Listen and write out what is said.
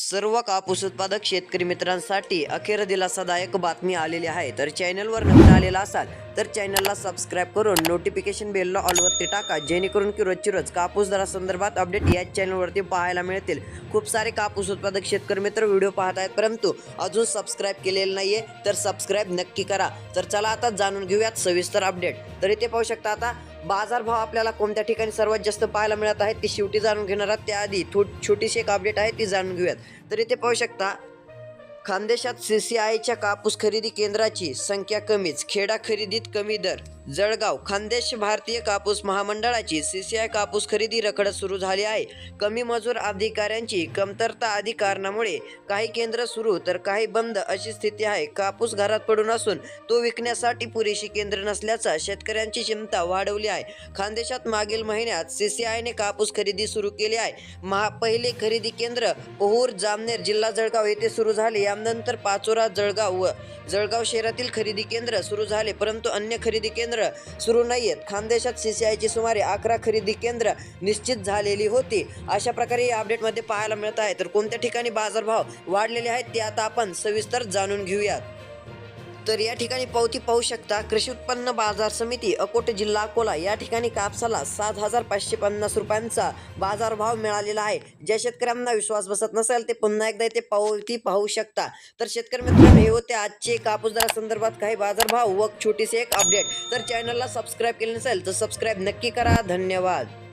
सर्व कापूस उत्पादक शेतकरी मित्रांसाठी अखेर दिलासादायक बातमी आलेली आहे. तर चॅनलवर नवीन आलेला असाल तर चॅनलला सबस्क्राईब करून नोटिफिकेशन बेलला ऑलवरती टाका जेणेकरून की रोजची रोज कापूस दरासंदर्भात अपडेट याच चॅनलवरती पाहायला मिळतील. खूप सारे कापूस उत्पादक शेतकरी मित्र व्हिडिओ पाहत आहेत परंतु अजून सबस्क्राईब केलेलं आहे तर सबस्क्राईब नक्की करा. तर चला आता जाणून घेऊयात सविस्तर अपडेट तर इथे पाहू शकता आता बाजारभाव आपल्याला कोणत्या ठिकाणी सर्वात जास्त पाहायला मिळत आहेत ती शेवटी जाणून घेणार आहात. त्याआधी थो छोटीशी एक अपडेट आहे ती जाणून घेऊयात. तर इथे पाहू शकता खानदेशात सी सी आयच्या कापूस खरेदी केंद्राची संख्या कमीच. खेडा खरेदीत कमी दर. जळगाव खानदेश भारतीय कापूस महामंडळाची सी सी आय कापूस खरेदी रखडत सुरू झाली आहे. कमी मजूर अधिकाऱ्यांची कमतरता आदी कारणामुळे काही केंद्र सुरू तर काही बंद अशी स्थिती आहे. कापूस घरात पडून असून तो विकण्यासाठी पुरेशी केंद्र नसल्याचा शेतकऱ्यांची चिंता वाढवली आहे. खानदेशात मागील महिन्यात सी सी आयने कापूस खरेदी सुरू केली आहे. महा पहिले खरेदी केंद्र पोहूर जामनेर जिल्हा जळगाव येथे सुरू झाले. या यानंतर पाचोरा जळगाव व जळगाव शहरातील खरेदी केंद्र सुरू झाले परंतु अन्य खरेदी केंद्र सुरू नाही आहेत खानदेशात सीसीआयची सुमारे अकरा खरेदी केंद्र निश्चित झालेली होती. अशा प्रकारे या अपडेटमध्ये पाहायला मिळत आहे. तर कोणत्या ठिकाणी बाजारभाव वाढलेले आहेत ते आता आपण सविस्तर जाणून घेऊयात. तर या ठिकाणी पावती पाहू शकता कृषी उत्पन्न बाजार समिती अकोट जिल्हा अकोला या ठिकाणी कापसाला सात हजार पाचशे पन्नास रुपयांचा बाजारभाव मिळालेला आहे. ज्या शेतकऱ्यांना विश्वास बसत नसेल ते पुन्हा एकदा इथे पावती पाहू शकता. तर शेतकरी मित्रांनो हे होते आजचे कापूस दरासंदर्भात काही बाजारभाव व छोटीसे एक अपडेट तर चॅनलला सबस्क्राईब केले नसेल तर सबस्क्राईब नक्की करा. धन्यवाद.